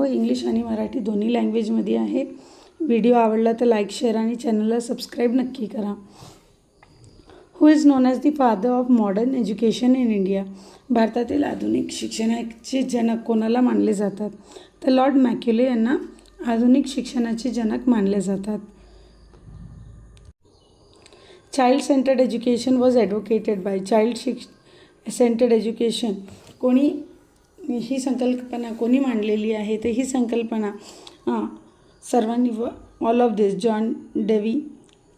व इंग्लिश आणि मराठी दोन्ही लँग्वेजमध्ये आहे. व्हिडिओ आवडला तर लाईक शेअर आणि चॅनलला सबस्क्राईब नक्की करा. Who is known as the father of modern education in India भारतातील आधुनिक शिक्षणाचे जनक कोणाला मानले जातात? तर लॉर्ड मॅक्युले यांना आधुनिक शिक्षणाचे जनक मानले जातात. Child centred education was advocated by child शिक्ष सेंटर्ड एज्युकेशन कोणी ही संकल्पना कोणी मांडलेली आहे तर ही संकल्पना हां सर्वांनी व all of this John Dewey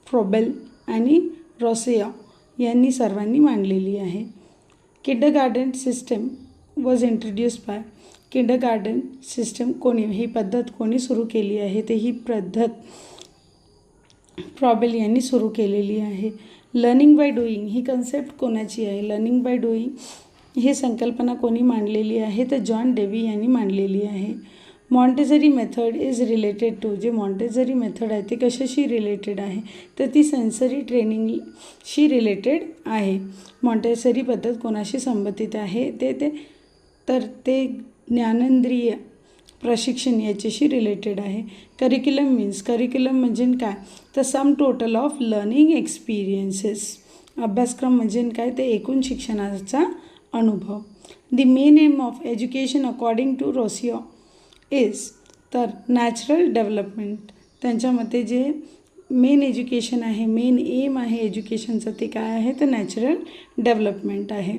Froebel आणि रॉसिया यांनी सर्वांनी मांडलेली आहे. Kindergarten system was introduce by kindergarten system कोणी ही पद्धत कोणी सुरू केली आहे तर ही पद्धत प्रॉबेल यांनी सुरू केलेली आहे. लर्निंग बाय डुईंग ही कन्सेप्ट कोणाची आहे? लर्निंग बाय डुईंग ही संकल्पना कोणी मांडलेली आहे तर जॉन डेवी यांनी मांडलेली आहे. Montessori method is related to जे मॉन्टेझरी मेथड आहे ते कशाशी रिलेटेड आहे तर ती सेन्सरी ट्रेनिंगशी रिलेटेड आहे. मॉन्टेसरी पद्धत कोणाशी संबंधित आहे ते ते तर ते ज्ञानेंद्रिय प्रशिक्षण याच्याशी रिलेटेड आहे. करिक्युलम मीन्स करिक्युलम म्हणजे काय? तर sum total of learning experiences अभ्यासक्रम म्हणजे काय? ते एकूण शिक्षणाचा अनुभव. The main aim of education according to Rousseau is तर नॅचरल डेव्हलपमेंट त्यांच्या मते जे मेन एज्युकेशन आहे मेन एम आहे एज्युकेशनचं ते काय आहे? तर नॅचरल डेव्हलपमेंट आहे.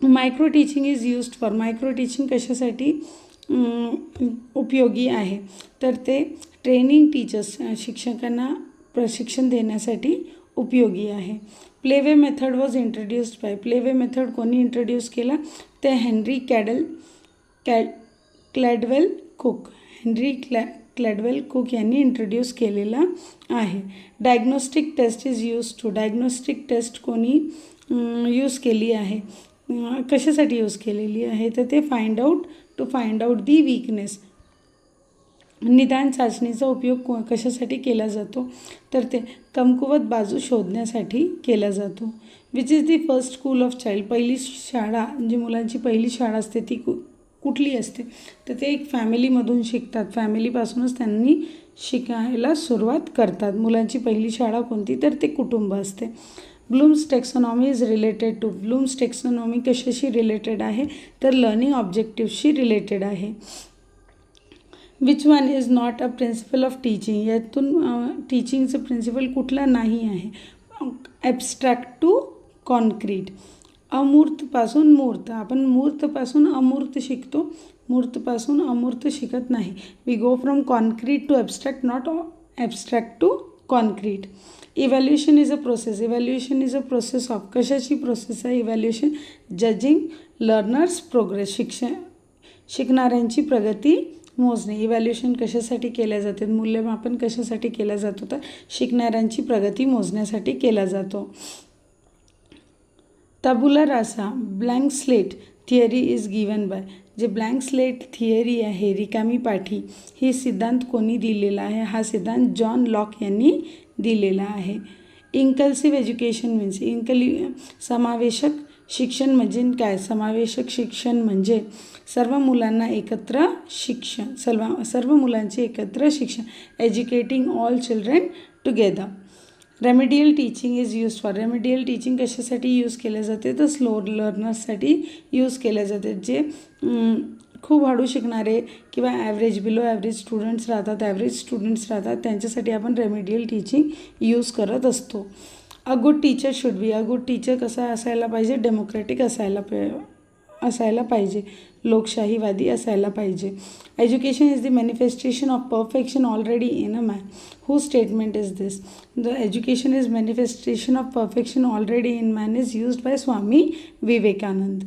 Micro teaching is used for micro teaching कशासाठी उपयोगी आहे? तर ते ट्रेनिंग टीचर्स शिक्षकांना प्रशिक्षण देण्यासाठी उपयोगी आहे. Playway method was introduced by playway method कोणी इंट्रोड्यूस केला? ते हेनरी कॅडल कॅ क्लॅडवेल कुक. हेनरी क्लॅ क्लॅडवेल कुक यांनी इंट्रोड्यूस केलेला आहे. Diagnostic test is use to diagnostic test कोणी यूज केली आहे. कशासाठी यूज केलेली आहे? तर ते find out to find out the weakness निदान चाचणीचा उपयोग को कशासाठी केला जातो? तर ते कमकुवत बाजू शोधण्यासाठी केला जातो. Which is the first school of child पहिली शाळा जी मुलांची पहिली शाळा असते ती कु कुठली असते? तर ते एक फॅमिलीमधून शिकतात. फॅमिलीपासूनच त्यांनी शिकायला सुरुवात करतात. मुलांची पहिली शाळा कोणती? तर ते कुटुंब असते. Bloom's taxonomy is related to Bloom's taxonomy कशाशी रिलेटेड आहे? तर लर्निंग ऑब्जेक्टिव्हशी रिलेटेड आहे. Which one is not a principle of teaching यातून टीचिंगचं प्रिन्सिपल कुठला नाही आहे. ॲबस्ट्रॅक्ट टू कॉन्क्रीट अमूर्तपासून मूर्त. आपण मूर्तपासून अमूर्त शिकतो. मूर्तपासून अमूर्त शिकत नाही. We go from concrete to abstract not abstract to concrete evaluation is a process evaluation is a process of कशाची प्रोसेस आहे? इव्हॅल्युएशन जजिंग लर्नर्स प्रोग्रेस शिक्षण, शिकणाऱ्यांची प्रगती मोजणे इव्हॅल्युएशन कशासाठी केल्या जाते मूल्यमापन कशासाठी केलं जातो तर शिकणाऱ्यांची प्रगती मोजण्यासाठी केला जातो. Tabula rasa blank slate theory is given by जे ब्लँक स्लेट थिअरी आहे रिकामी पाठी ही सिद्धांत कोणी दिलेला आहे हा सिद्धांत जॉन लॉक यांनी दिलेला आहे. इन्कल्सिव्ह एज्युकेशन मीन्स इन्कली समावेशक शिक्षण म्हणजे काय? समावेशक शिक्षण म्हणजे सर्व मुलांना एकत्र शिक्षण सर्व सर्व मुलांचे एकत्र शिक्षण educating all children together remedial teaching is use for remedial teaching कशासाठी यूज केले जाते? तर स्लो लर्नर्ससाठी यूज केले जाते. जे खूप हळू शिकणारे किंवा ॲव्हरेज बिलो ॲव्हरेज स्टुडंट्स राहतात ॲव्हरेज स्टुडंट्स राहतात त्यांच्यासाठी आपण रेमेडियल टीचिंग यूज करत असतो. A good teacher should be a good teacher कसा असायला पाहिजे? डेमोक्रॅटिक असायला पाहिजे असायला पाहिजे. लोकशाहीवादी असायला पाहिजे. Education is the manifestation of perfection already in a man who statement is this the education is manifestation of perfection already in man is used by Swami Vivekananda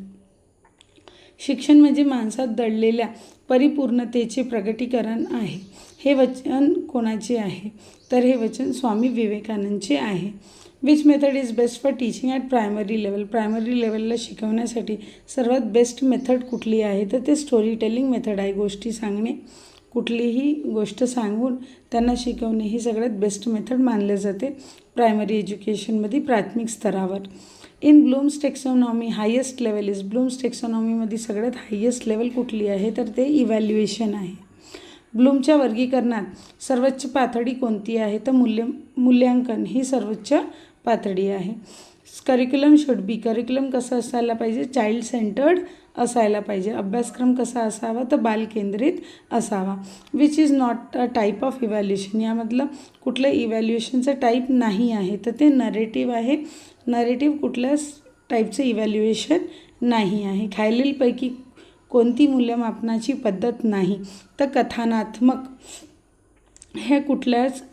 शिक्षण म्हणजे माणसात दडलेल्या परिपूर्णतेचे प्रगटीकरण आहे. हे वचन कोणाचे आहे? तर हे वचन स्वामी विवेकानंदचे आहे. Which method is best for teaching at primary level primary लेवलला शिकवण्यासाठी सर्वात बेस्ट मेथड कुठली आहे? तर ते स्टोरी टेलिंग मेथड आहे. गोष्टी सांगणे. कुठलीही गोष्ट सांगून त्यांना शिकवणे ही सगळ्यात बेस्ट मेथड मानले जाते प्रायमरी एज्युकेशनमध्ये प्राथमिक स्तरावर. In Bloom's taxonomy highest level is Bloom's टेक्सॉनॉमीमध्ये सगळ्यात हायेस्ट लेवल कुठली आहे? तर ते इव्हॅल्युएशन आहे. ब्लूमच्या वर्गीकरणात सर्वोच्च पातळी कोणती आहे? तर मूल्य मूल्यांकन ही सर्वोच्च पातळी आहे. करिक्युलम शुड बी करिक्युलम कसं असायला पाहिजे? चाइल्ड सेंटर्ड असायला पाहिजे. अभ्यासक्रम कसा असावा? तर बालकेंद्रित असावा. Which is not a type of evaluation यामधलं कुठलं इव्हॅल्युएशनचं टाईप नाही आहे. तर ते नरेटिव्ह आहे. नरेटिव्ह कुठल्याच टाईपचं इव्हॅल्युएशन नाही आहे. खालीलपैकी कोणती मूल्यमापनाची पद्धत नाही. तर कथानात्मक. हे कुठल्याच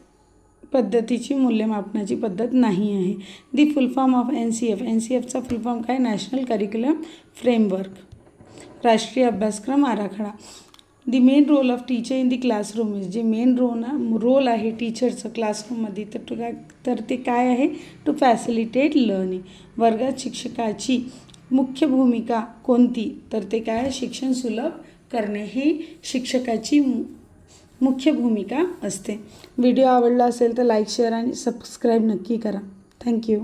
पद्धतीची मूल्यमापनाची पद्धत नाही आहे. The full form of N C F N C एफचा full form काय? नॅशनल करिक्युलम फ्रेमवर्क राष्ट्रीय अभ्यासक्रम आराखडा. The main role of teacher in the classroom is जे मेन रोल रोल आहे टीचरचं क्लासरूममध्ये तर काय तर ते काय आहे? टू फॅसिलिटेट लर्निंग वर्गात शिक्षकाची मुख्य भूमिका कोणती? तर ते काय शिक्षण सुलभ करणे. ही शिक्षकाची मुख्य भूमिका असते. व्हिडिओ आवडला असेल तर लाईक शेअर आणि सबस्क्राईब नक्की करा. थँक्यू